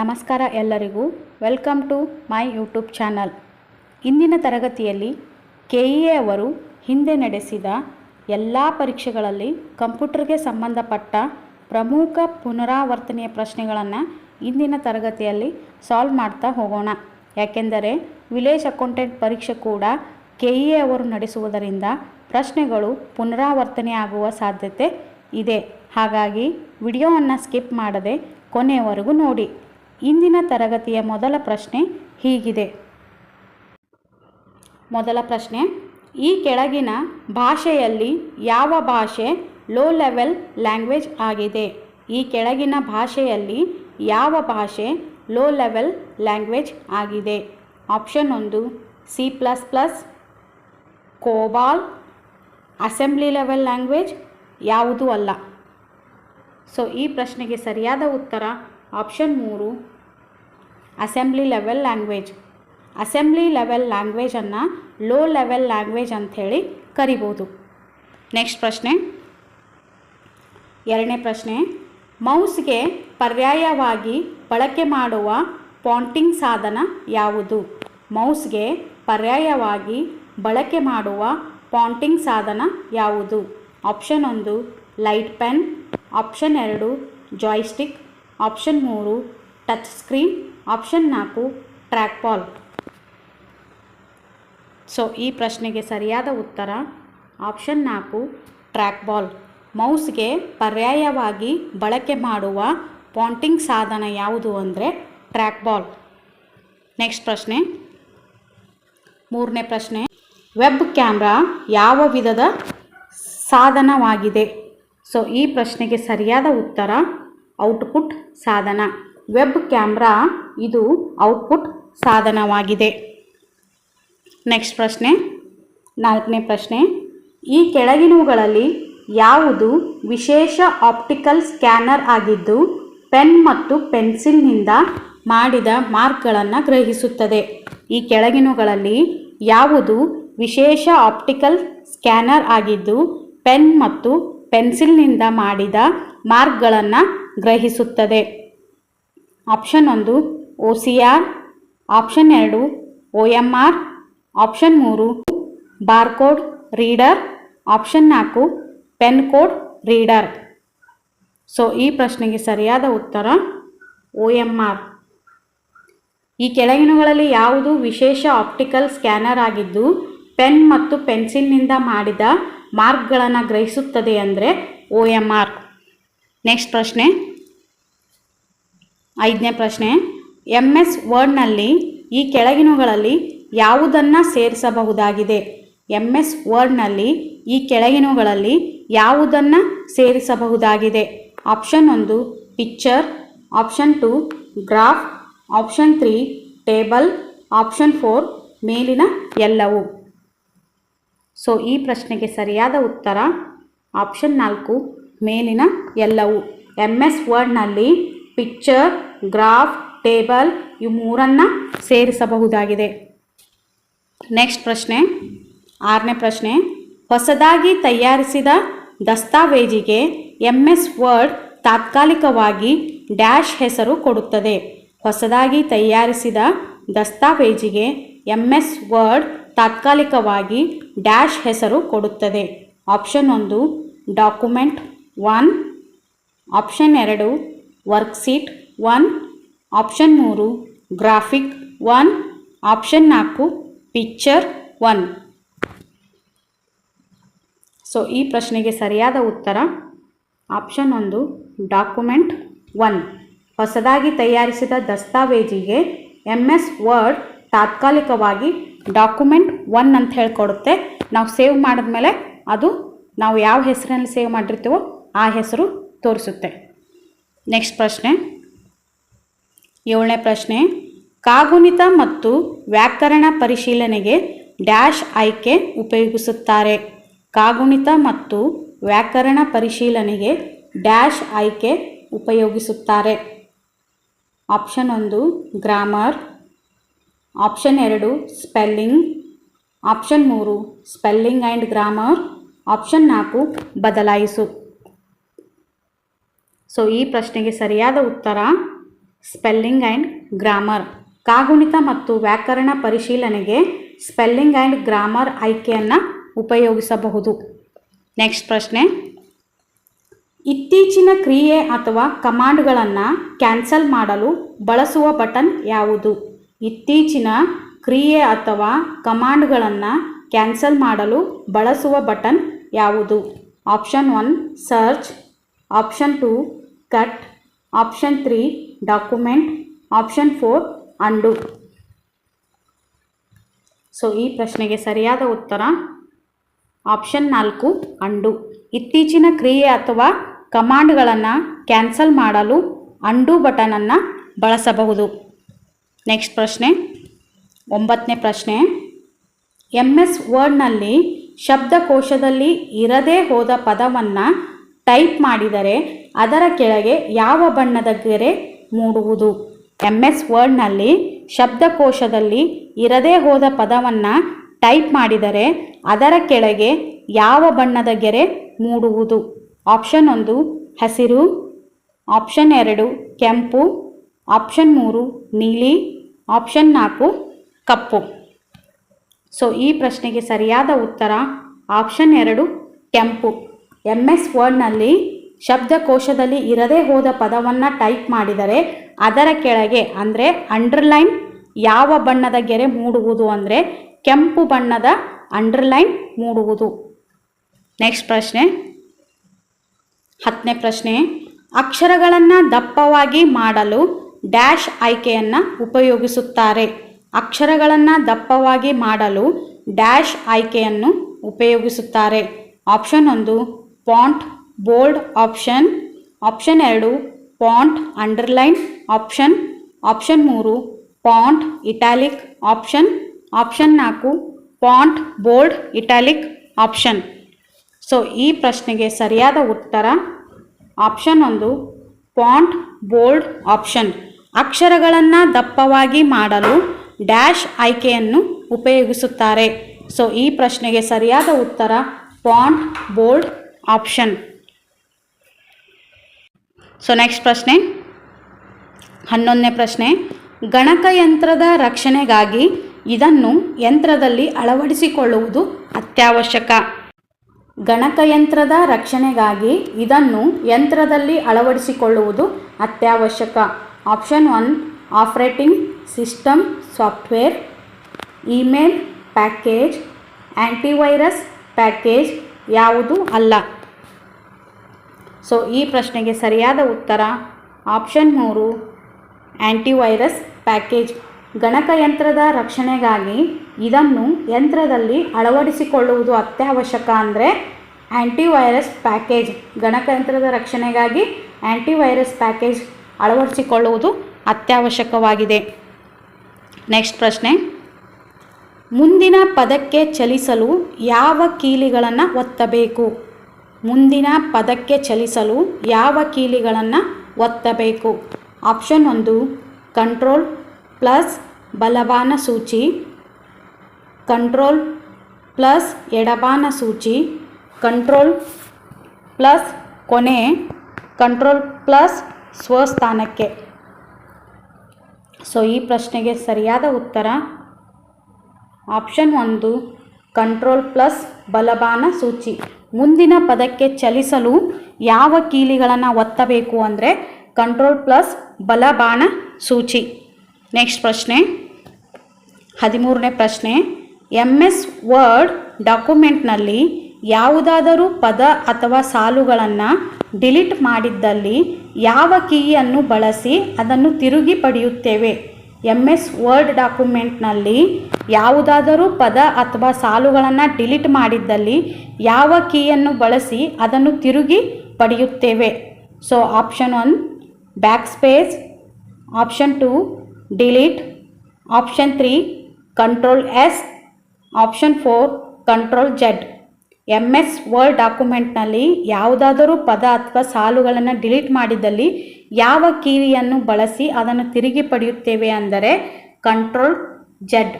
ನಮಸ್ಕಾರ ಎಲ್ಲರಿಗೂ. Welcome to my YouTube channel ಇಂದಿನ ತರಗತಿಯಲ್ಲಿ ಕೆ ಇ ಎ ಅವರು ಹಿಂದೆ ನಡೆಸಿದ ಎಲ್ಲ ಪರೀಕ್ಷೆಗಳಲ್ಲಿ ಕಂಪ್ಯೂಟರ್ಗೆ ಸಂಬಂಧಪಟ್ಟ ಪ್ರಮುಖ ಪುನರಾವರ್ತನೆಯ ಪ್ರಶ್ನೆಗಳನ್ನು ಇಂದಿನ ತರಗತಿಯಲ್ಲಿ ಸಾಲ್ವ್ ಮಾಡ್ತಾ ಹೋಗೋಣ. ಯಾಕೆಂದರೆ ವಿಲೇಜ್ ಅಕೌಂಟೆಂಟ್ ಪರೀಕ್ಷೆ ಕೂಡ ಕೆ ಇ ಎ ಅವರು ನಡೆಸುವುದರಿಂದ ಪ್ರಶ್ನೆಗಳು ಪುನರಾವರ್ತನೆ ಆಗುವ ಸಾಧ್ಯತೆ ಇದೆ. ಹಾಗಾಗಿ ವಿಡಿಯೋವನ್ನು ಸ್ಕಿಪ್ ಮಾಡದೆ ಕೊನೆಯವರೆಗೂ ನೋಡಿ. ಇಂದಿನ ತರಗತಿಯ ಮೊದಲ ಪ್ರಶ್ನೆ ಹೀಗಿದೆ. ಮೊದಲ ಪ್ರಶ್ನೆ, ಈ ಕೆಳಗಿನ ಭಾಷೆಯಲ್ಲಿ ಯಾವ ಭಾಷೆ ಲೋ ಲೆವೆಲ್ ಲ್ಯಾಂಗ್ವೇಜ್ ಆಗಿದೆ? ಈ ಕೆಳಗಿನ ಭಾಷೆಯಲ್ಲಿ ಯಾವ ಭಾಷೆ ಲೋ ಲೆವೆಲ್ ಲ್ಯಾಂಗ್ವೇಜ್ ಆಗಿದೆ? ಆಪ್ಷನ್ ಒಂದು C plus plus COBOL assembly level language ಯಾವುದೂ ಅಲ್ಲ. ಸೊ ಈ ಪ್ರಶ್ನೆಗೆ ಸರಿಯಾದ ಉತ್ತರ ಆಪ್ಷನ್ ಮೂರು assembly level language. Assembly level ಲ್ಯಾಂಗ್ವೇಜನ್ನು low level language ಅಂಥೇಳಿ ಕರಿಬೋದು. ನೆಕ್ಸ್ಟ್ ಪ್ರಶ್ನೆ. ಎರಡನೇ ಪ್ರಶ್ನೆ. ಮೌಸ್ಗೆ ಪರ್ಯಾಯವಾಗಿ ಬಳಕೆ ಮಾಡುವ ಪಾಂಟಿಂಗ್ ಸಾಧನ ಯಾವುದು? ಮೌಸ್ಗೆ ಪರ್ಯಾಯವಾಗಿ ಬಳಕೆ ಮಾಡುವ ಪಾಂಟಿಂಗ್ ಸಾಧನ ಯಾವುದು? ಆಪ್ಷನ್ ಒಂದು, ಲೈಟ್ ಪೆನ್. ಆಪ್ಷನ್ ಎರಡು, ಜಾಯ್ಸ್ಟಿಕ್. ಆಪ್ಷನ್ ಮೂರು, ಟಚ್ ಸ್ಕ್ರೀನ್. ಆಪ್ಷನ್ ನಾಲ್ಕು ಟ್ರ್ಯಾಕ್ ಬಾಲ್ ಸೊ ಈ ಪ್ರಶ್ನೆಗೆ ಸರಿಯಾದ ಉತ್ತರ ಆಪ್ಷನ್ ನಾಲ್ಕು ಟ್ರ್ಯಾಕ್ ಬಾಲ್ ಮೌಸ್ಗೆ ಪರ್ಯಾಯವಾಗಿ ಬಳಕೆ ಮಾಡುವ ಪಾಂಟಿಂಗ್ ಸಾಧನ ಯಾವುದು ಅಂದರೆ ಟ್ರ್ಯಾಕ್ ಬಾಲ್ ನೆಕ್ಸ್ಟ್ ಪ್ರಶ್ನೆ. ಮೂರನೇ ಪ್ರಶ್ನೆ. ವೆಬ್ ಕ್ಯಾಮ್ರಾ ಯಾವ ವಿಧದ ಸಾಧನವಾಗಿದೆ? ಸೊ ಈ ಪ್ರಶ್ನೆಗೆ ಸರಿಯಾದ ಉತ್ತರ ಔಟ್ಪುಟ್ ಸಾಧನ. ವೆಬ್ ಕ್ಯಾಮ್ರಾ ಇದು ಔಟ್ಪುಟ್ ಸಾಧನವಾಗಿದೆ. ನೆಕ್ಸ್ಟ್ ಪ್ರಶ್ನೆ. ನಾಲ್ಕನೇ ಪ್ರಶ್ನೆ. ಈ ಕೆಳಗಿನವುಗಳಲ್ಲಿ ಯಾವುದು ವಿಶೇಷ ಆಪ್ಟಿಕಲ್ ಸ್ಕ್ಯಾನರ್ ಆಗಿದ್ದು ಪೆನ್ ಮತ್ತು ಪೆನ್ಸಿಲ್ನಿಂದ ಮಾಡಿದ ಮಾರ್ಕ್ಗಳನ್ನು ಗ್ರಹಿಸುತ್ತದೆ. ಈ ಕೆಳಗಿನವುಗಳಲ್ಲಿ ಯಾವುದು ವಿಶೇಷ ಆಪ್ಟಿಕಲ್ ಸ್ಕ್ಯಾನರ್ ಆಗಿದ್ದು ಪೆನ್ ಮತ್ತು ಪೆನ್ಸಿಲ್ನಿಂದ ಮಾಡಿದ ಮಾರ್ಕ್ಗಳನ್ನು ಗ್ರಹಿಸುತ್ತದೆ. ಆಪ್ಷನ್ ಒಂದು ಒ ಸಿ ಆರ್, ಆಪ್ಷನ್ ಎರಡು ಒ ಎಂ ಆರ್, ಆಪ್ಷನ್ ಮೂರು ಬಾರ್ಕೋಡ್ ರೀಡರ್, ಆಪ್ಷನ್ ನಾಲ್ಕು ಪೆನ್ ಕೋಡ್ ರೀಡರ್. ಸೊ, ಈ ಪ್ರಶ್ನೆಗೆ ಸರಿಯಾದ ಉತ್ತರ ಒ ಎಂ ಆರ್. ಈ ಕೆಳಗಿನಗಳಲ್ಲಿ ಯಾವುದು ವಿಶೇಷ ಆಪ್ಟಿಕಲ್ ಸ್ಕ್ಯಾನರ್ ಆಗಿದ್ದು, ಪೆನ್ ಮತ್ತು ಪೆನ್ಸಿಲ್ನಿಂದ ಮಾಡಿದ ಮಾರ್ಕ್ಗಳನ್ನು ಗ್ರಹಿಸುತ್ತದೆ ಅಂದರೆ ಒ ಎಂ ಆರ್. ನೆಕ್ಸ್ಟ್ ಪ್ರಶ್ನೆ. ಐದನೇ ಪ್ರಶ್ನೆ ಎಂ ಎಸ್ ವರ್ಡ್ನಲ್ಲಿ ಈ ಕೆಳಗಿನವುಗಳಲ್ಲಿ ಯಾವುದನ್ನು ಸೇರಿಸಬಹುದಾಗಿದೆ? ಎಂ ಎಸ್ ವರ್ಡ್ನಲ್ಲಿ ಈ ಕೆಳಗಿನವುಗಳಲ್ಲಿ ಯಾವುದನ್ನು ಸೇರಿಸಬಹುದಾಗಿದೆ? ಆಪ್ಷನ್ ಒಂದು, picture, option two, graph, option three, table, option four, ಮೇಲಿನ ಎಲ್ಲವು. ಸೊ, ಈ ಪ್ರಶ್ನೆಗೆ ಸರಿಯಾದ ಉತ್ತರ, ಆಪ್ಷನ್ ನಾಲ್ಕು, ಮೇಲಿನ ಎಲ್ಲವು. ಎಂ ಎಸ್ ವರ್ಡ್ನಲ್ಲಿ ಪಿಕ್ಚರ್ ಗ್ರಾಫ್ ಟೇಬಲ್ ಇವು ಮೂರನ್ನು ಸೇರಿಸಬಹುದಾಗಿದೆ. ನೆಕ್ಸ್ಟ್ ಪ್ರಶ್ನೆ, ಆರನೇ ಪ್ರಶ್ನೆ, ಹೊಸದಾಗಿ ತಯಾರಿಸಿದ ದಸ್ತಾವೇಜಿಗೆ ಎಂ ಎಸ್ ವರ್ಡ್ ತಾತ್ಕಾಲಿಕವಾಗಿ ಡ್ಯಾಶ್ ಹೆಸರು ಕೊಡುತ್ತದೆ. ಹೊಸದಾಗಿ ತಯಾರಿಸಿದ ದಸ್ತಾವೇಜಿಗೆ ಎಂ ಎಸ್ ವರ್ಡ್ ತಾತ್ಕಾಲಿಕವಾಗಿ ಡ್ಯಾಶ್ ಹೆಸರು ಕೊಡುತ್ತದೆ. ಆಪ್ಷನ್ ಒಂದು ಡಾಕ್ಯುಮೆಂಟ್ ಒನ್ ಆಪ್ಷನ್ ಎರಡು ವರ್ಕ್ಶೀಟ್ ಒನ್, ಆಪ್ಷನ್ ಮೂರು, ಗ್ರಾಫಿಕ್ ಒನ್, ಆಪ್ಷನ್ ನಾಲ್ಕು, ಪಿಕ್ಚರ್ ಒನ್. ಸೊ, ಈ ಪ್ರಶ್ನೆಗೆ ಸರಿಯಾದ ಉತ್ತರ ಆಪ್ಷನ್ ಒಂದು, ಡಾಕ್ಯುಮೆಂಟ್ ಒನ್. ಹೊಸದಾಗಿ ತಯಾರಿಸಿದ ದಸ್ತಾವೇಜಿಗೆ ಎಂ ಎಸ್ ವರ್ಡ್ ತಾತ್ಕಾಲಿಕವಾಗಿ ಡಾಕ್ಯುಮೆಂಟ್ ಒನ್ ಅಂತ ಹೇಳ್ಕೊಡುತ್ತೆ. ನಾವು ಸೇವ್ ಮಾಡಿದ್ಮೇಲೆ ಅದು ನಾವು ಯಾವ ಹೆಸರಿನಲ್ಲಿ ಸೇವ್ ಮಾಡಿರ್ತೀವೋ ಆ ಹೆಸರು ತೋರಿಸುತ್ತೆ. ನೆಕ್ಸ್ಟ್ ಪ್ರಶ್ನೆ. ಏಳನೇ ಪ್ರಶ್ನೆ. ಕಾಗುಣಿತ ಮತ್ತು ವ್ಯಾಕರಣ ಪರಿಶೀಲನೆಗೆ ಡ್ಯಾಶ್ ಆಯ್ಕೆ ಉಪಯೋಗಿಸುತ್ತಾರೆ. ಕಾಗುಣಿತ ಮತ್ತು ವ್ಯಾಕರಣ ಪರಿಶೀಲನೆಗೆ ಡ್ಯಾಶ್ ಆಯ್ಕೆ ಉಪಯೋಗಿಸುತ್ತಾರೆ. ಆಪ್ಷನ್ ಒಂದು, ಗ್ರಾಮರ್. ಆಪ್ಷನ್ ಎರಡು, ಸ್ಪೆಲ್ಲಿಂಗ್. ಆಪ್ಷನ್ ಮೂರು, ಸ್ಪೆಲ್ಲಿಂಗ್ ಆ್ಯಂಡ್ ಗ್ರಾಮರ್. ಆಪ್ಷನ್ ನಾಲ್ಕು, ಬದಲಾಯಿಸು. ಸೊ ಈ ಪ್ರಶ್ನೆಗೆ ಸರಿಯಾದ ಉತ್ತರ ಸ್ಪೆಲ್ಲಿಂಗ್ ಆ್ಯಂಡ್ ಗ್ರಾಮರ್ ಕಾಗುಣಿತ ಮತ್ತು ವ್ಯಾಕರಣ ಪರಿಶೀಲನೆಗೆ ಸ್ಪೆಲ್ಲಿಂಗ್ ಆ್ಯಂಡ್ ಗ್ರಾಮರ್ ಆಯ್ಕೆಯನ್ನು ಉಪಯೋಗಿಸಬಹುದು. ನೆಕ್ಸ್ಟ್ ಪ್ರಶ್ನೆ. ಇತ್ತೀಚಿನ ಕ್ರಿಯೆ ಅಥವಾ ಕಮಾಂಡ್ಗಳನ್ನು ಕ್ಯಾನ್ಸಲ್ ಮಾಡಲು ಬಳಸುವ ಬಟನ್ ಯಾವುದು? ಇತ್ತೀಚಿನ ಕ್ರಿಯೆ ಅಥವಾ ಕಮಾಂಡ್ಗಳನ್ನು ಕ್ಯಾನ್ಸಲ್ ಮಾಡಲು ಬಳಸುವ ಬಟನ್ ಯಾವುದು? Option one search option two cut option three document option four undo so ಈ ಪ್ರಶ್ನೆಗೆ ಸರಿಯಾದ ಉತ್ತರ ಆಪ್ಷನ್ ನಾಲ್ಕು ಅಂಡು ಇತ್ತೀಚಿನ ಕ್ರಿಯೆ ಅಥವಾ ಕಮಾಂಡ್ಗಳನ್ನು ಕ್ಯಾನ್ಸಲ್ ಮಾಡಲು ಅಂಡು ಬಟನನ್ನು ಬಳಸಬಹುದು. ನೆಕ್ಸ್ಟ್ ಪ್ರಶ್ನೆ, ಒಂಬತ್ತನೇ ಪ್ರಶ್ನೆ. ಎಂ ಎಸ್ ವರ್ಡ್ನಲ್ಲಿ ಶಬ್ದಕೋಶದಲ್ಲಿ ಇರದೇ ಹೋದ ಪದವನ್ನು ಟೈಪ್ ಮಾಡಿದರೆ ಅದರ ಕೆಳಗೆ ಯಾವ ಬಣ್ಣದ ಗೆರೆ ಮೂಡುವುದು? ಎಂ ಎಸ್ ವರ್ಡ್ನಲ್ಲಿ ಶಬ್ದಕೋಶದಲ್ಲಿ ಇರದೇ ಹೋದ ಪದವನ್ನು ಟೈಪ್ ಮಾಡಿದರೆ ಅದರ ಕೆಳಗೆ ಯಾವ ಬಣ್ಣದ ಗೆರೆ ಮೂಡುವುದು? ಆಪ್ಷನ್ ಒಂದು, ಹಸಿರು. ಆಪ್ಷನ್ ಎರಡು, ಕೆಂಪು. ಆಪ್ಷನ್ ಮೂರು, ನೀಲಿ. ಆಪ್ಷನ್ ನಾಲ್ಕು, ಕಪ್ಪು. ಸೊ ಈ ಪ್ರಶ್ನೆಗೆ ಸರಿಯಾದ ಉತ್ತರ ಆಪ್ಷನ್ ಎರಡು, ಕೆಂಪು. ಎಂ ಎಸ್ ವರ್ಡ್ನಲ್ಲಿ ಶಬ್ದಕೋಶದಲ್ಲಿ ಇರದೇ ಹೋದ ಪದವನ್ನು ಟೈಪ್ ಮಾಡಿದರೆ ಅದರ ಕೆಳಗೆ ಅಂದರೆ ಅಂಡರ್ಲೈನ್ ಯಾವ ಬಣ್ಣದ ಗೆರೆ ಮೂಡುವುದು ಅಂದರೆ ಕೆಂಪು ಬಣ್ಣದ ಅಂಡರ್ಲೈನ್ ಮೂಡುವುದು. ನೆಕ್ಸ್ಟ್ ಪ್ರಶ್ನೆ. ಹತ್ತನೇ ಪ್ರಶ್ನೆ. ಅಕ್ಷರಗಳನ್ನು ದಪ್ಪವಾಗಿ ಮಾಡಲು ಡ್ಯಾಶ್ ಆಯ್ಕೆಯನ್ನು ಉಪಯೋಗಿಸುತ್ತಾರೆ. ಅಕ್ಷರಗಳನ್ನು ದಪ್ಪವಾಗಿ ಮಾಡಲು ಡ್ಯಾಶ್ ಆಯ್ಕೆಯನ್ನು ಉಪಯೋಗಿಸುತ್ತಾರೆ. ಆಪ್ಷನ್ ಒಂದು ಪಾಂಟ್ ಬೋಲ್ಡ್ ಆಪ್ಷನ್ ಆಪ್ಷನ್ ಎರಡು ಪಾಂಟ್ ಅಂಡರ್ಲೈನ್, ಆಪ್ಷನ್ ಆಪ್ಷನ್ ಮೂರು ಪಾಂಟ್ ಇಟಾಲಿಕ್ ಆಪ್ಷನ್ ಆಪ್ಷನ್ ನಾಲ್ಕು font bold italic option. So ಈ ಪ್ರಶ್ನೆಗೆ ಸರಿಯಾದ ಉತ್ತರ ಆಪ್ಷನ್ ಒಂದು ಪಾಂಟ್ ಬೋಲ್ಡ್ ಆಪ್ಷನ್. ಅಕ್ಷರಗಳನ್ನು ದಪ್ಪವಾಗಿ ಮಾಡಲು ಡ್ಯಾಶ್ ಆಯ್ಕೆಯನ್ನು ಉಪಯೋಗಿಸುತ್ತಾರೆ. ಸೊ ಈ ಪ್ರಶ್ನೆಗೆ ಸರಿಯಾದ ಉತ್ತರ font bold option. So next ಪ್ರಶ್ನೆ. ಹನ್ನೊಂದನೇ ಪ್ರಶ್ನೆ. ಗಣಕಯಂತ್ರದ ರಕ್ಷಣೆಗಾಗಿ ಇದನ್ನು ಯಂತ್ರದಲ್ಲಿ ಅಳವಡಿಸಿಕೊಳ್ಳುವುದು ಅತ್ಯವಶ್ಯಕ. ಗಣಕಯಂತ್ರದ ರಕ್ಷಣೆಗಾಗಿ ಇದನ್ನು ಯಂತ್ರದಲ್ಲಿ ಅಳವಡಿಸಿಕೊಳ್ಳುವುದು ಅತ್ಯವಶ್ಯಕ. Option one operating system software email package antivirus package ಯಾವುದು ಅಲ್ಲ. ಸೊ ಈ ಪ್ರಶ್ನೆಗೆ ಸರಿಯಾದ ಉತ್ತರ ಆಪ್ಷನ್ ಮೂರು ಆ್ಯಂಟಿವೈರಸ್ ಪ್ಯಾಕೇಜ್ ಗಣಕಯಂತ್ರದ ರಕ್ಷಣೆಗಾಗಿ ಇದನ್ನು ಯಂತ್ರದಲ್ಲಿ ಅಳವಡಿಸಿಕೊಳ್ಳುವುದು ಅತ್ಯವಶ್ಯಕ ಅಂದರೆ ಆ್ಯಂಟಿವೈರಸ್ ಪ್ಯಾಕೇಜ್ ಗಣಕಯಂತ್ರದ ರಕ್ಷಣೆಗಾಗಿ ಆ್ಯಂಟಿವೈರಸ್ ಪ್ಯಾಕೇಜ್ ಅಳವಡಿಸಿಕೊಳ್ಳುವುದು ಅತ್ಯವಶ್ಯಕವಾಗಿದೆ. ನೆಕ್ಸ್ಟ್ ಪ್ರಶ್ನೆ. ಮುಂದಿನ ಪದಕ್ಕೆ ಚಲಿಸಲು ಯಾವ ಕೀಲಿಗಳನ್ನು ಒತ್ತಬೇಕು? ಮುಂದಿನ ಪದಕ್ಕೆ ಚಲಿಸಲು ಯಾವ ಕೀಲಿಗಳನ್ನು ಒತ್ತಬೇಕು? ಆಪ್ಷನ್ ಒಂದು, ಕಂಟ್ರೋಲ್ ಪ್ಲಸ್ ಬಲಬಾನ ಸೂಚಿ, ಕಂಟ್ರೋಲ್ ಪ್ಲಸ್ ಎಡಬಾನ ಸೂಚಿ, ಕಂಟ್ರೋಲ್ ಪ್ಲಸ್ ಕೊನೆ, ಕಂಟ್ರೋಲ್ ಪ್ಲಸ್ ಸ್ವಸ್ಥಾನಕ್ಕೆ. ಸೊ ಈ ಪ್ರಶ್ನೆಗೆ ಸರಿಯಾದ ಉತ್ತರ? ಆಪ್ಷನ್ ಒಂದು, ಕಂಟ್ರೋಲ್ ಪ್ಲಸ್ ಬಲಬಾನ ಸೂಚಿ. ಮುಂದಿನ ಪದಕ್ಕೆ ಚಲಿಸಲು ಯಾವ ಕೀಲಿಗಳನ್ನು ಒತ್ತಬೇಕು ಅಂದರೆ ಕಂಟ್ರೋಲ್ ಪ್ಲಸ್ ಬಲಬಾಣ ಸೂಚಿ. ನೆಕ್ಸ್ಟ್ ಪ್ರಶ್ನೆ. ಹದಿಮೂರನೇ ಪ್ರಶ್ನೆ. ಎಂ ಎಸ್ ವರ್ಡ್ ಡಾಕ್ಯುಮೆಂಟ್ನಲ್ಲಿ ಯಾವುದಾದರೂ ಪದ ಅಥವಾ ಸಾಲುಗಳನ್ನು ಡಿಲೀಟ್ ಮಾಡಿದ್ದಲ್ಲಿ ಯಾವ ಕೀಯನ್ನು ಬಳಸಿ ಅದನ್ನು ತಿರುಗಿ ಪಡೆಯುತ್ತೇವೆ? ಎಂ ಎಸ್ ವರ್ಡ್ ಡಾಕ್ಯುಮೆಂಟ್ನಲ್ಲಿ ಯಾವುದಾದರೂ ಪದ ಅಥವಾ ಸಾಲುಗಳನ್ನು ಡಿಲೀಟ್ ಮಾಡಿದ್ದಲ್ಲಿ ಯಾವ ಕೀಯನ್ನು ಬಳಸಿ ಅದನ್ನು ತಿರುಗಿ ಪಡೆಯುತ್ತೇವೆ. So option one back space option two delete option three control S option four control Z M S Word ಡಾಕ್ಯುಮೆಂಟ್ನಲ್ಲಿ ಯಾವುದಾದರೂ ಪದ ಅಥವಾ ಸಾಲುಗಳನ್ನು ಡಿಲೀಟ್ ಮಾಡಿದಲ್ಲಿ ಯಾವ ಕೀಲಿಯನ್ನು ಬಳಸಿ ಅದನ್ನು ತಿರುಗಿ ಪಡೆಯುತ್ತೇವೆ ಅಂದರೆ ಕಂಟ್ರೋಲ್ ಜೆಡ್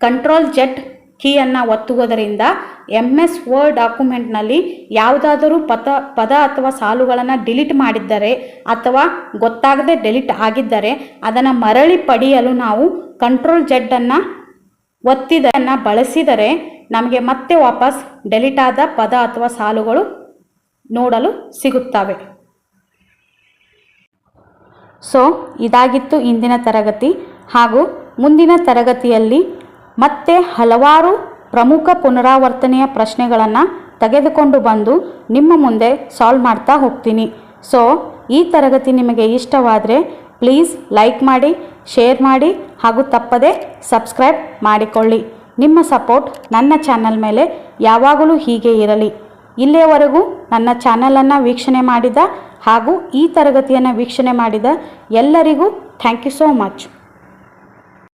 ಕಂಟ್ರೋಲ್ ಜೆಡ್ ಕೀಯನ್ನು ಒತ್ತುವುದರಿಂದ ಎಂ ಎಸ್ ವರ್ಡ್ ಡಾಕ್ಯುಮೆಂಟ್ನಲ್ಲಿ ಯಾವುದಾದರೂ ಪದ ಪದ ಅಥವಾ ಸಾಲುಗಳನ್ನು ಡಿಲೀಟ್ ಮಾಡಿದ್ದರೆ ಅಥವಾ ಗೊತ್ತಾಗದೆ ಡಿಲೀಟ್ ಆಗಿದ್ದರೆ ಅದನ್ನು ಮರಳಿ ಪಡೆಯಲು ನಾವು ಕಂಟ್ರೋಲ್ ಜೆಡ್ಡನ್ನು ಒತ್ತಿದನ್ನು ಬಳಸಿದರೆ ನಮಗೆ ಮತ್ತೆ ವಾಪಸ್ ಡೆಲಿಟ್ ಆದ ಪದ ಅಥವಾ ಸಾಲುಗಳು ನೋಡಲು ಸಿಗುತ್ತವೆ. ಸೊ ಇದಾಗಿತ್ತು ಇಂದಿನ ತರಗತಿ. ಹಾಗೂ ಮುಂದಿನ ತರಗತಿಯಲ್ಲಿ ಮತ್ತೆ ಹಲವಾರು ಪ್ರಮುಖ ಪುನರಾವರ್ತನೆಯ ಪ್ರಶ್ನೆಗಳನ್ನು ತೆಗೆದುಕೊಂಡು ಬಂದು ನಿಮ್ಮ ಮುಂದೆ ಸಾಲ್ವ್ ಮಾಡ್ತಾ ಹೋಗ್ತೀನಿ. ಸೊ ಈ ತರಗತಿ ನಿಮಗೆ ಇಷ್ಟವಾದರೆ ಪ್ಲೀಸ್ ಲೈಕ್ ಮಾಡಿ ಶೇರ್ ಮಾಡಿ ಹಾಗೂ ತಪ್ಪದೇ ಸಬ್ಸ್ಕ್ರೈಬ್ ಮಾಡಿಕೊಳ್ಳಿ. ನಿಮ್ಮ ಸಪೋರ್ಟ್ ನನ್ನ ಚಾನಲ್ ಮೇಲೆ ಯಾವಾಗಲೂ ಹೀಗೆ ಇರಲಿ. ಇಲ್ಲಿಯವರೆಗೂ ನನ್ನ ಚಾನಲನ್ನು ವೀಕ್ಷಣೆ ಮಾಡಿದ ಹಾಗೂ ಈ ತರಗತಿಯನ್ನು ವೀಕ್ಷಣೆ ಮಾಡಿದ ಎಲ್ಲರಿಗೂ ಥ್ಯಾಂಕ್ ಯು ಸೋ ಮಚ್